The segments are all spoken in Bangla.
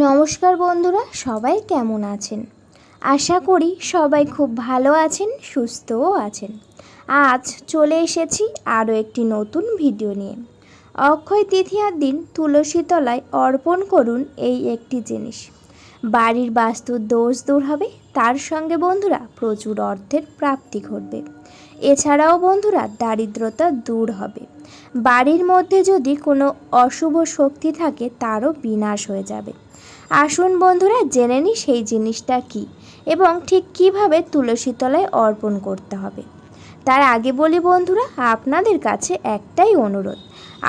নমস্কার বন্ধুরা, সবাই কেমন আছেন? আশা করি সবাই খুব ভালো আছেন, সুস্থও আছেন। আজ চলে এসেছি আরও একটি নতুন ভিডিও নিয়ে। অক্ষয় তৃতীয়ার দিন তুলসী তলায় অর্পণ করুন এই একটি জিনিস। বাড়ির বাস্তুর দোষ দূর হবে, তার সঙ্গে বন্ধুরা প্রচুর অর্থের প্রাপ্তি ঘটবে। এছাড়াও বন্ধুরা, দারিদ্রতা দূর হবে। বাড়ির মধ্যে যদি কোনো অশুভ শক্তি থাকে, তারও বিনাশ হয়ে যাবে। আসুন বন্ধুরা, জেনে নিই সেই জিনিসটা কি এবং ঠিক কীভাবে তুলসী তলায় অর্পণ করতে হবে। তার আগে বলি বন্ধুরা, আপনাদের কাছে একটাই অনুরোধ,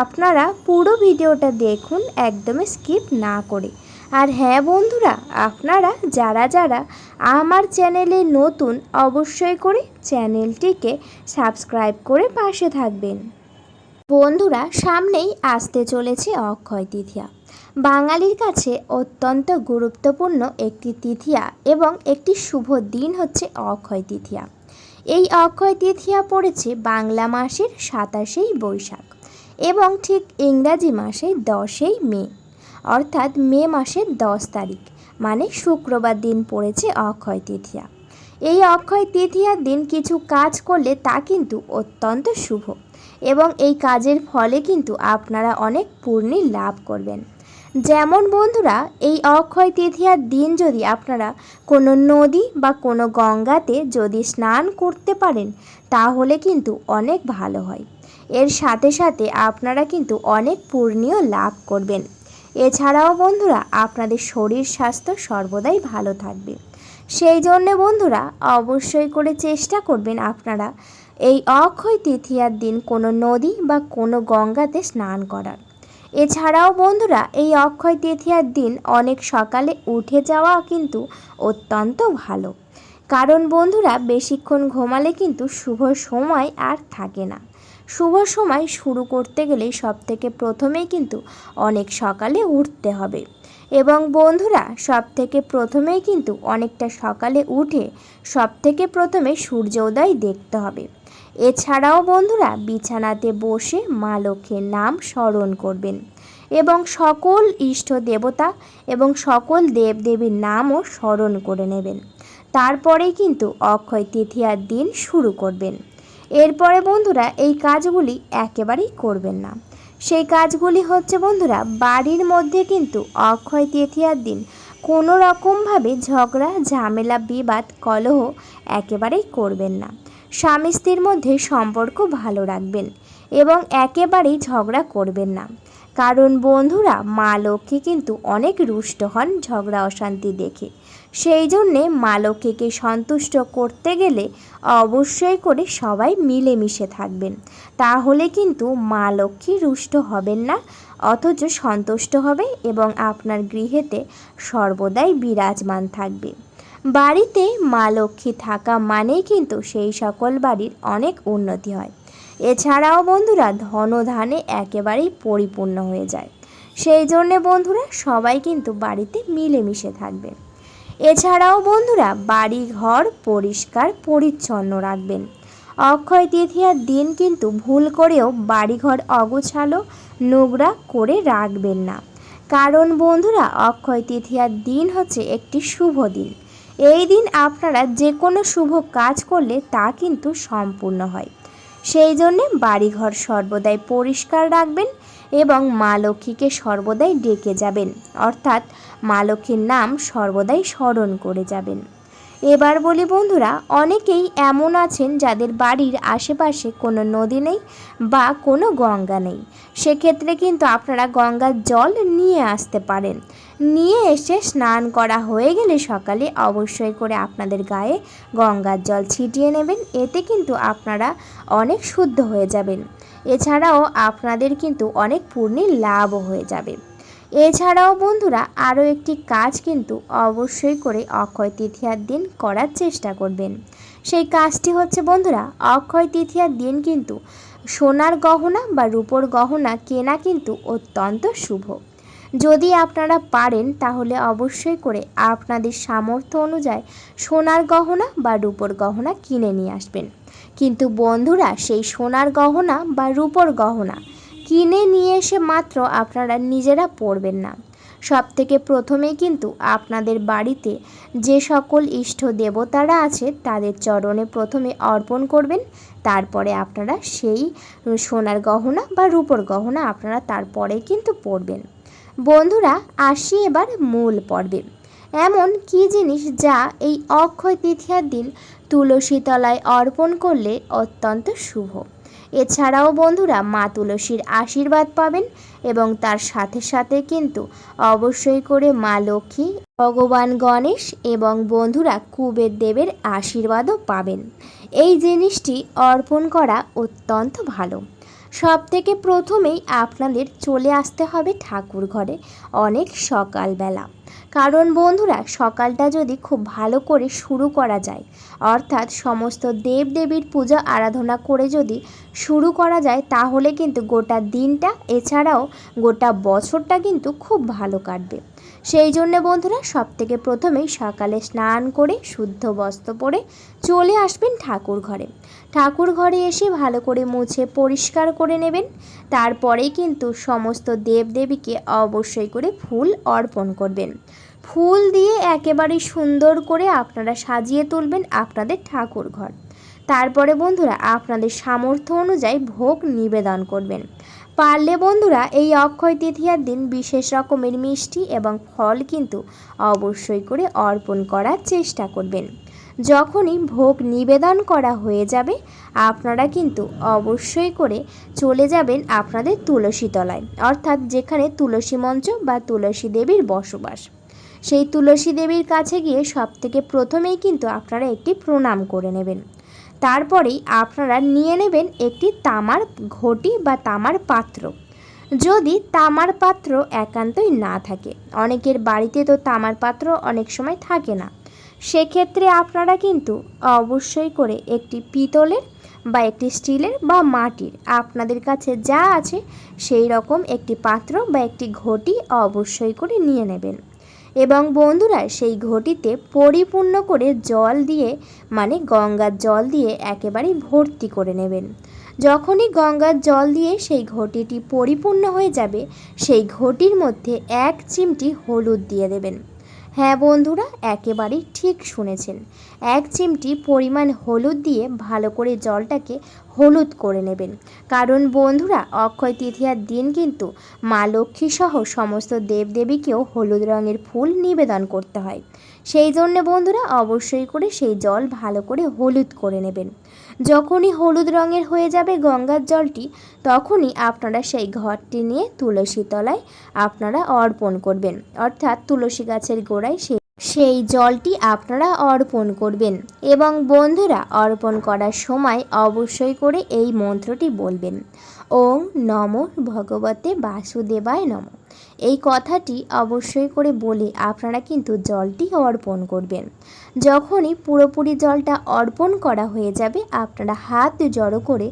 আপনারা পুরো ভিডিওটা দেখুন, একদমই স্কিপ না করে। আর হ্যাঁ বন্ধুরা, আপনারা যারা যারা আমার চ্যানেলে নতুন, অবশ্যই করে চ্যানেলটিকে সাবস্ক্রাইব করে পাশে থাকবেন। বন্ধুরা, সামনেই আসতে চলেছে অক্ষয় তৃতীয়া। বাঙালির কাছে অত্যন্ত গুরুত্বপূর্ণ একটি তৃতীয়া এবং একটি শুভ দিন হচ্ছে অক্ষয় তৃতীয়া এই অক্ষয় তৃতীয়া পড়েছে বাংলা মাসের সাতাশেই বৈশাখ এবং ঠিক ইংরাজি মাসে দশই মে, অর্থাৎ মে মাসের দশ তারিখ মানে শুক্রবার দিন পড়েছে অক্ষয় তৃতীয়া এই অক্ষয় তৃতীয়ার দিন কিছু কাজ করলে তা কিন্তু অত্যন্ত শুভ এবং এই কাজের ফলে কিন্তু আপনারা অনেক পূর্ণি লাভ করবেন। যেমন বন্ধুরা, এই অক্ষয় তৃতীয়ার দিন যদি আপনারা কোনো নদী বা কোনো গঙ্গাতে যদি স্নান করতে পারেন, তাহলে কিন্তু অনেক ভালো হয়। এর সাথে সাথে আপনারা কিন্তু অনেক পূর্ণীয় লাভ করবেন। এছাড়াও বন্ধুরা, আপনাদের শরীর স্বাস্থ্য সর্বদাই ভালো থাকবে। সেই জন্যে বন্ধুরা, অবশ্যই করে চেষ্টা করবেন আপনারা এই অক্ষয় তৃতীয়ার দিন কোনো নদী বা কোনো গঙ্গাতে স্নান করার। এছাড়াও বন্ধুরা, এই অক্ষয় তৃতীয়ার দিন অনেক সকালে উঠে যাওয়া কিন্তু অত্যন্ত ভালো। কারণ বন্ধুরা, বেশিক্ষণ ঘুমালে কিন্তু শুভ সময় আর থাকে না। শুভ সময় শুরু করতে গেলে সব থেকে প্রথমেই কিন্তু অনেক সকালে উঠতে হবে। এবং বন্ধুরা সব থেকে প্রথমেই কিন্তু অনেকটা সকালে উঠে সব থেকে প্রথমে সূর্যোদয় দেখতে হবে। এছাড়াও বন্ধুরা বিছানাতে বসে মা লক্ষ্মীর নাম স্মরণ করবেন এবং সকল ইষ্ট দেবতা এবং সকল দেবদেবীর নামও স্মরণ করে নেবেন। তারপরেই কিন্তু অক্ষয় তৃতীয়ার দিন শুরু করবেন। এরপরে বন্ধুরা এই কাজগুলি একেবারেই করবেন না। সেই কাজগুলি হচ্ছে বন্ধুরা বাড়ির মধ্যে কিন্তু অক্ষয় তৃতীয়ার দিন কোনো রকমভাবে ঝগড়া, ঝামেলা, বিবাদ, কলহ একেবারেই করবেন না। স্বামী স্ত্রীর মধ্যে সম্পর্ক ভালো রাখবেন এবং একেবারেই ঝগড়া করবেন না। কারণ বন্ধুরা, মা লক্ষ্মী কিন্তু অনেক রুষ্ট হন ঝগড়া অশান্তি দেখে। সেই জন্যে মা লক্ষ্মীকে সন্তুষ্ট করতে গেলে অবশ্যই করে সবাই মিলেমিশে থাকবেন। তাহলে কিন্তু মা লক্ষ্মী রুষ্ট হবেন না, অথচ সন্তুষ্ট হবে এবং আপনার গৃহেতে সর্বদাই বিরাজমান থাকবে। বাড়িতে মা লক্ষ্মী থাকা মানেই কিন্তু সেই সকল বাড়ির অনেক উন্নতি হয়। এছাড়াও বন্ধুরা, ধনধানে একেবারেই পরিপূর্ণ হয়ে যায়। সেই জন্যে বন্ধুরা, সবাই কিন্তু বাড়িতে মিলেমিশে থাকবে। এছাড়াও বন্ধুরা বাড়ি ঘর পরিষ্কার পরিচ্ছন্ন রাখবেন। অক্ষয় তৃতীয়ার দিন কিন্তু ভুল করেও বাড়িঘর অগোছালো, নোংরা করে রাখবেন না। কারণ বন্ধুরা, অক্ষয় তৃতীয়ার দিন হচ্ছে একটি শুভ দিন। এই দিন আপনারা যে কোনো শুভ কাজ করলে তা কিন্তু সম্পূর্ণ হয়। সেই জন্যে বাড়িঘর সর্বদাই পরিষ্কার রাখবেন এবং মা লক্ষ্মীকে সর্বদাই ডেকে যাবেন। অর্থাৎ মা লক্ষ্মীর নাম সর্বদাই স্মরণ করে যাবেন। এবার বলি বন্ধুরা, অনেকেই এমন আছেন যাদের বাড়ির আশেপাশে কোনো নদী নেই বা কোনো গঙ্গা নেই। সেক্ষেত্রে কিন্তু আপনারা গঙ্গার জল নিয়ে আসতে পারেন। নিয়ে এসে স্নান করা হয়ে গেলে সকালে অবশ্যই করে আপনাদের গায়ে গঙ্গার জল ছিটিয়ে নেবেন, এতে কিন্তু আপনারা অনেক শুদ্ধ হয়ে যাবেন। এছাড়াও আপনাদের কিন্তু অনেক পূর্ণির লাভও হয়ে যাবে। এছাড়াও বন্ধুরা, আরও একটি কাজ কিন্তু অবশ্যই করে অক্ষয় তৃতীয়ার দিন করার চেষ্টা করবেন। সেই কাজটি হচ্ছে বন্ধুরা, অক্ষয় তৃতীয়ার দিন কিন্তু সোনার গহনা বা রূপোর গহনা কেনা কিন্তু অত্যন্ত শুভ। যদি আপনারা পারেন, তাহলে অবশ্যই করে আপনাদের সামর্থ্য অনুযায়ী সোনার গহনা বা রূপোর গহনা কিনে নিয়ে আসবেন। কিন্তু বন্ধুরা, সেই সোনার গহনা বা রূপোর গহনা কিনে নিয়ে এসে মাত্র আপনারা নিজেরা পরবেন না। সব থেকে প্রথমে কিন্তু আপনাদের বাড়িতে যে সকল ইষ্ট দেবতারা আছে, তাদের চরণে প্রথমে অর্পণ করবেন, তারপরে আপনারা সেই সোনার গহনা বা রূপোর গহনা আপনারা তারপরে কিন্তু পরবেন বন্ধুরা, আসি এবার মূল পর্বে। এমন কী জিনিস যা এই অক্ষয় তৃতীয়ার দিন তুলসী তলায় অর্পণ করলে অত্যন্ত শুভ? এছাড়াও বন্ধুরা মা তুলসীর আশীর্বাদ পাবেন এবং তার সাথে সাথে কিন্তু অবশ্যই করে মা লক্ষ্মী, ভগবান গণেশ এবং বন্ধুরা কুবের দেবের আশীর্বাদও পাবেন। এই জিনিসটি অর্পণ করা অত্যন্ত ভালো। সব থেকে প্রথমেই আপনাদের চলে আসতে হবে ঠাকুর ঘরে অনেক সকালবেলা। কারণ বন্ধুরা, সকালটা যদি খুব ভালো করে শুরু করা যায়, অর্থাৎ সমস্ত দেবদেবীর পূজা আরাধনা করে যদি শুরু করা যায়, তাহলে কিন্তু গোটা দিনটা, এছাড়াও গোটা বছরটা কিন্তু খুব ভালো কাটবে। সেই জন্য বন্ধুরা সব থেকে প্রথমেই সকালে স্নান করে, শুদ্ধ বস্ত্র পরে চলে আসবেন ঠাকুর ঘরে। ঠাকুর ঘরে এসে ভালো করে মুছে পরিষ্কার করে নেবেন। তারপরেই কিন্তু সমস্ত দেবদেবীকে অবশ্যই করে ফুল অর্পণ করবেন। ফুল দিয়ে একেবারে সুন্দর করে আপনারা সাজিয়ে তুলবেন আপনাদের ঠাকুর ঘর তারপরে বন্ধুরা, আপনাদের সামর্থ্য অনুযায়ী ভোগ নিবেদন করবেন। পারলে বন্ধুরা, এই অক্ষয় তৃতীয়ার দিন বিশেষ রকমের মিষ্টি এবং ফল কিন্তু অবশ্যই করে অর্পণ করার চেষ্টা করবেন। যখনই ভোগ নিবেদন করা হয়ে যাবে, আপনারা কিন্তু অবশ্যই করে চলে যাবেন আপনাদের তুলসী তলায়, অর্থাৎ যেখানে তুলসী মঞ্চ বা তুলসী দেবীর বসবাস। সেই তুলসী দেবীর কাছে গিয়ে সব থেকে প্রথমেই কিন্তু আপনারা একটি প্রণাম করে নেবেন। তারপরেই আপনারা নিয়ে নেবেন একটি তামার ঘটি বা তামার পাত্র। যদি তামার পাত্র একান্তই না থাকে, অনেকের বাড়িতে তো তামার পাত্র অনেক সময় থাকে না। সেক্ষেত্রে আপনারা কিন্তু অবশ্যই করে একটি পিতলের বা একটি স্টিলের বা মাটির আপনাদের কাছে যা আছে সেই রকম একটি পাত্র বা একটি ঘটি অবশ্যই করে নিয়ে নেবেন। এবং বন্ধুরা, সেই ঘটিতে পরিপূর্ণ করে জল দিয়ে মানে গঙ্গার জল দিয়ে একেবারে ভর্তি করে নেবেন। যখনই গঙ্গার জল দিয়ে সেই ঘটিটি পরিপূর্ণ হয়ে যাবে, সেই ঘটির মধ্যে এক চিমটি হলুদ দিয়ে দেবেন। হ্যাঁ বন্ধুরা একেবারেই ঠিক শুনেছেন। এক চিমটি পরিমাণ হলুদ দিয়ে ভালো করে জলটাকে হলুদ করে নেবেন। কারণ বন্ধুরা, অক্ষয় তৃতীয়ার দিন কিন্তু মা লক্ষ্মী সহ সমস্ত দেবদেবীকেও হলুদ রঙের ফুল নিবেদন করতে হয়। সেই জন্য বন্ধুরা, অবশ্যই করে সেই জল ভালো করে হলুদ করে নেবেন। যখনই হলুদ রঙের হয়ে যাবে গঙ্গার জলটি, তখনই আপনারা সেই ঘরটি নিয়ে তুলসী তলায় আপনারা অর্পণ করবেন। অর্থাৎ তুলসী গাছের গোড়ায় সেই সেই জলটি আপনারা অর্পণ করবেন এবং বন্ধুরা অর্পণ করার সময় অবশ্যই করে এই মন্ত্রটি বলবেন। ওং নম ভগবতে বাসুদেবায় নম। এই কথাটি অবশ্যই করে বলে আপনারা কিন্তু জলটি অর্পণ করবেন। যখনই পুরোপুরি জলটা অর্পণ করা হয়ে যাবে, আপনারা হাত জড়ো করে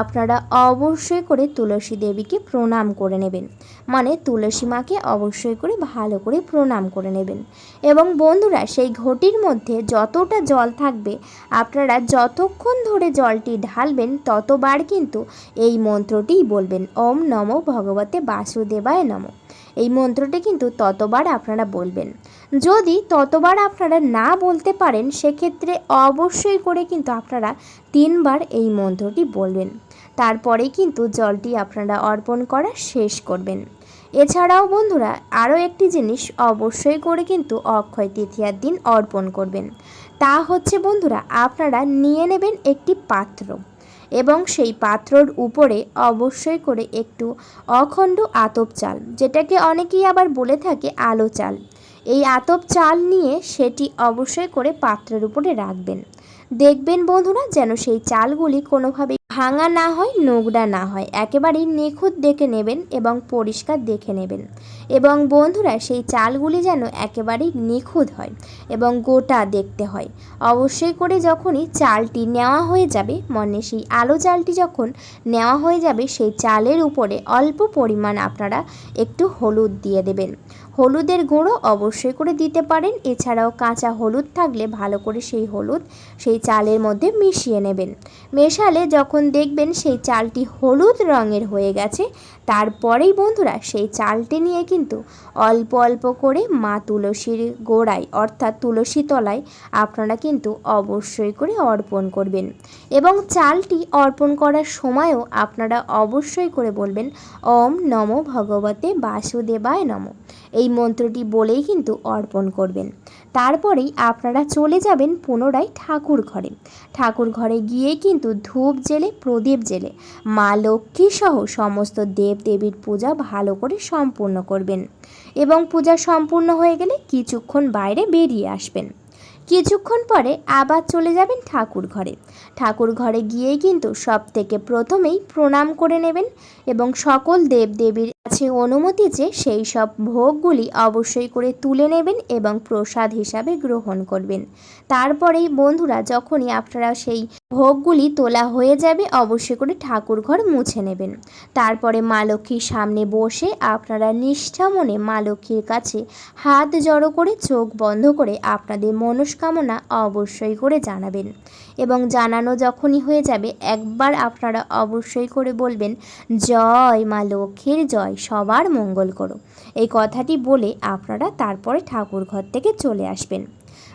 আপনারা অবশ্যই করে তুলসী দেবীকে প্রণাম করে নেবেন। মানে তুলসী মাকে অবশ্যই করে ভালো করে প্রণাম করে নেবেন। এবং বন্ধুরা, সেই ঘটির মধ্যে যতটা জল থাকবে, আপনারা যতক্ষণ ধরে জলটি ঢালবেন, ততবার কিন্তু এই মন্ত্রটিই বলবেন, ওম নম ভগবতে বাসুদেবায় নম। এই মন্ত্রটি কিন্তু ততবার আপনারা বলবেন। যদি ততবার আপনারা না বলতে পারেন, সেক্ষেত্রে অবশ্যই করে কিন্তু আপনারা তিনবার এই মন্ত্রটি বলবেন। তারপরেই কিন্তু জলটি আপনারা অর্পণ করা শেষ করবেন। এছাড়াও বন্ধুরা, আরও একটি জিনিস অবশ্যই করে কিন্তু অক্ষয় তৃতীয়ার দিন অর্পণ করবেন। তা হচ্ছে বন্ধুরা, আপনারা নিয়ে নেবেন একটি পাত্র এবং সেই পাত্রর উপরে অবশ্যই করে একটু অখণ্ড আতপ চাল, যেটাকে অনেকেই আবার বলে থাকে আলো চাল। এই আতপ চাল নিয়ে সেটি অবশ্যই করে পাত্রের উপরে রাখবেন। দেখবেন বন্ধুরা, যেন সেই চালগুলি কোনোভাবে ভাঙা না হয় নোংরা না হয়। একেবারেই নিখুঁত দেখে নেবেন এবং পরিষ্কার দেখে নেবেন। এবং বন্ধুরা, সেই চালগুলি যেন একেবারেই নিখুঁত হয় এবং গোটা দেখতে হয়। অবশ্যই করে যখনই চালটি নেওয়া হয়ে যাবে, মনে সেই আলো চালটি যখন নেওয়া হয়ে যাবে, সেই চালের উপরে অল্প পরিমাণ আপনারা একটু হলুদ দিয়ে দেবেন। হলুদের গুঁড়ো অবশ্যই করে দিতে পারেন, এছাড়াও কাঁচা হলুদ থাকলে ভালো করে সেই হলুদ সেই চালের মধ্যে মিশিয়ে নেবেন। মেশালে যখন দেখবেন সেই চালটি হলুদ রঙের হয়ে গেছে তারপরেই বন্ধুরা সেই চালটি নিয়ে কিন্তু অল্প অল্প করে মা তুলসীর গোড়ায়, অর্থাৎ তুলসী তলায় আপনারা কিন্তু অবশ্যই করে অর্পণ করবেন। এবং চালটি অর্পণ করার সময়ও আপনারা অবশ্যই করে বলবেন, ওম নম ভগবতে বাসুদেবায় নম। এই মন্ত্রটি বলেই কিন্তু অর্পণ করবেন। তারপরেই আপনারা চলে যাবেন পুনরায় ঠাকুর ঘরে। ঠাকুর ঘরে গিয়ে কিন্তু ধূপ জেলে, প্রদীপ জেলে, মা লক্ষ্মী সহ সমস্ত দেব দেবীর পূজা ভালো করে সম্পূর্ণ করবেন এবং পূজা সম্পূর্ণ হয়ে গেলে কিছুক্ষণ বাইরে বেরিয়ে আসবেন। কিছুক্ষণ পরে আবার চলে যাবেন ঠাকুর ঘরে। ঠাকুর ঘরে গিয়েই কিন্তু সব থেকে প্রথমেই প্রণাম করে নেবেন এবং সকল দেব দেবীর কাছে অনুমতি যে সেই সব ভোগগুলি অবশ্যই করে তুলে নেবেন এবং প্রসাদ হিসাবে গ্রহণ করবেন। তারপরেই বন্ধুরা, যখনই আপনারা সেই ভোগগুলি তোলা হয়ে যাবে, অবশ্যই করে ঠাকুর ঘর মুছে নেবেন। তারপরে মা লক্ষ্মীর সামনে বসে আপনারা নিষ্ঠা মনে মা লক্ষ্মীর কাছে হাত জড়ো করে, চোখ বন্ধ করে আপনাদের মনস্কামনা অবশ্যই করে জানাবেন এবং জানানো যখনই হয়ে যাবে, একবার আপনারা অবশ্যই করে বলবেন, জয় মা লক্ষ্মীর, জয় সবার মঙ্গল করো। এই কথাটি বলে আপনারা তারপরে ঠাকুর ঘর থেকে চলে আসবেন।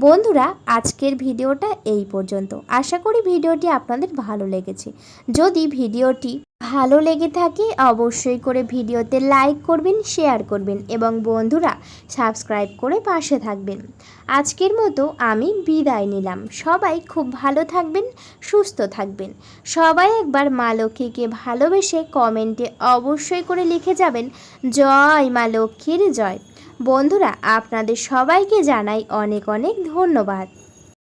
বন্ধুরা, আজকের ভিডিওটা এই পর্যন্ত। আশা করি ভিডিওটি আপনাদের ভালো লেগেছে। যদি ভিডিওটি ভালো লেগে থাকে, অবশ্যই করে ভিডিওতে লাইক করবেন শেয়ার করবেন এবং বন্ধুরা সাবস্ক্রাইব করে পাশে থাকবেন। আজকের মতো আমি বিদায় নিলাম। সবাই খুব ভালো থাকবেন, সুস্থ থাকবেন। সবাই একবার মা লক্ষ্মীকে ভালোবেসে কমেন্টে অবশ্যই করে লিখে যাবেন, জয় মা লক্ষ্মীর জয়। বন্ধুরা, আপনাদের সবাইকে জানাই অনেক অনেক ধন্যবাদ।